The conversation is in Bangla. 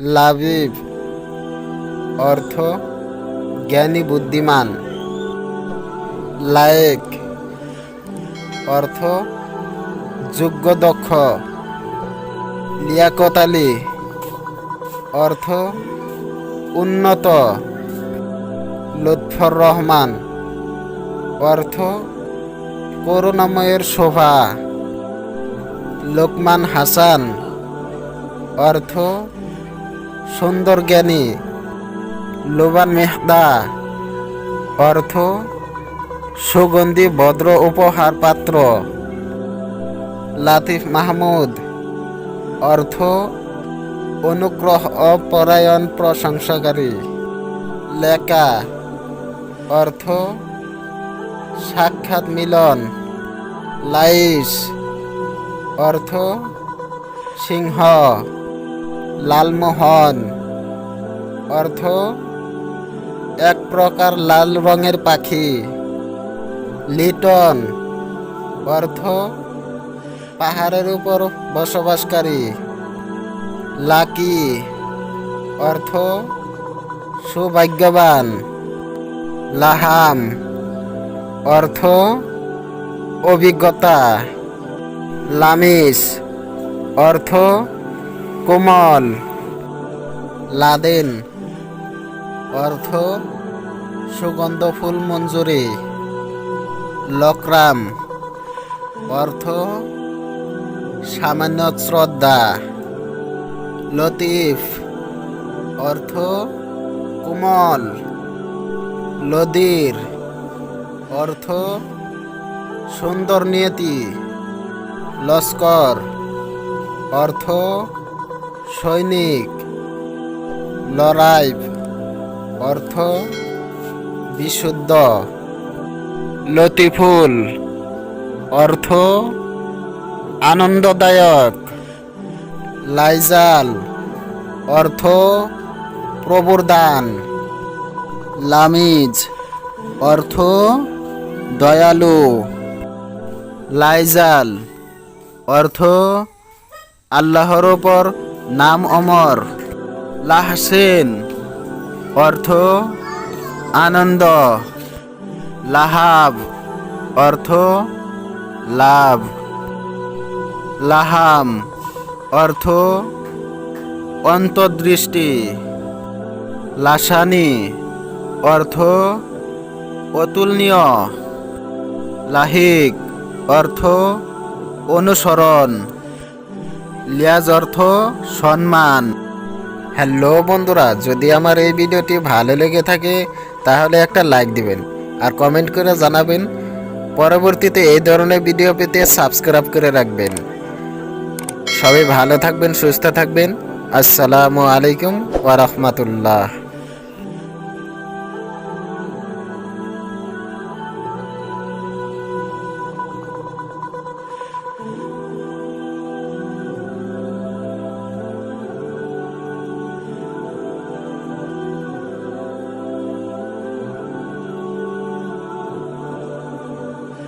লাবিব, অর্থ, জ্ঞানী, বুদ্ধিমান। লায়েক, অর্থ, যোগ্য, দক্ষ। লিয়াকত আলী, অর্থ, উন্নত। লুৎফর রহমান, অর্থ, করুণাময়ের শোভা। লোকমান হাসান, অর্থ সুন্দর জ্ঞানী, লোবান মেহদা, অর্থ, সুগন্ধি ভদ্র উপহার পাত্র লাতিফ মাহমুদ, অর্থ, অনুগ্রহ অপরায়ণ প্রশংসাকারী লেকা অর্থ, সাক্ষাৎ মিলন, লাইস, অর্থ, সিংহ। লালমোহন। অর্থ, এক প্রকার লাল রঙের পাখি। লিটন। অর্থ, পাহাড়ের উপর বসবাসকারী। লাকি। অর্থ, সৌভাগ্যবান। লাহাম। অর্থ, অভিজ্ঞতা। লামিস। অর্থ কোমল। লাদেন। অর্থ, সুগন্ধ ফুল মঞ্জুরি। লকরাম। অর্থ, সামান্য শ্রদ্ধা। লতিফ। অর্থ, কোমল। লদির। অর্থ, সুন্দর নিয়তি। লস্কর। অর্থ সৈনিক। লড়াইব অর্থ বিশুদ্ধ। লতিফুল অর্থ আনন্দদায়ক। লাইজাল অর্থ প্রভুর দান লামিজ অর্থ দয়ালু। লাইজাল অর্থ আল্লাহর ওপর নাম অমর। লাহসেন, অর্থ আনন্দ। লাহাব, অর্থ লাভ। লাহাম, অর্থ অন্তর্দৃষ্টি। লাসানি, অর্থ অতুলনীয়। লাহিক, অর্থ অনুসরণ। লিয়াজ অর্থ সম্মান। হ্যালো বন্ধুরা, যদি আমার এই ভিডিওটি ভালো লেগে থাকে, তাহলে একটা লাইক দিবেন আর কমেন্ট করে জানাবেন। পরবর্তীতে এই ধরনের ভিডিও পেতে সাবস্ক্রাইব করে রাখবেন। সবাই ভালো থাকবেন, সুস্থ থাকবেন। আসসালামু আলাইকুম ওয়া রাহমাতুল্লাহ।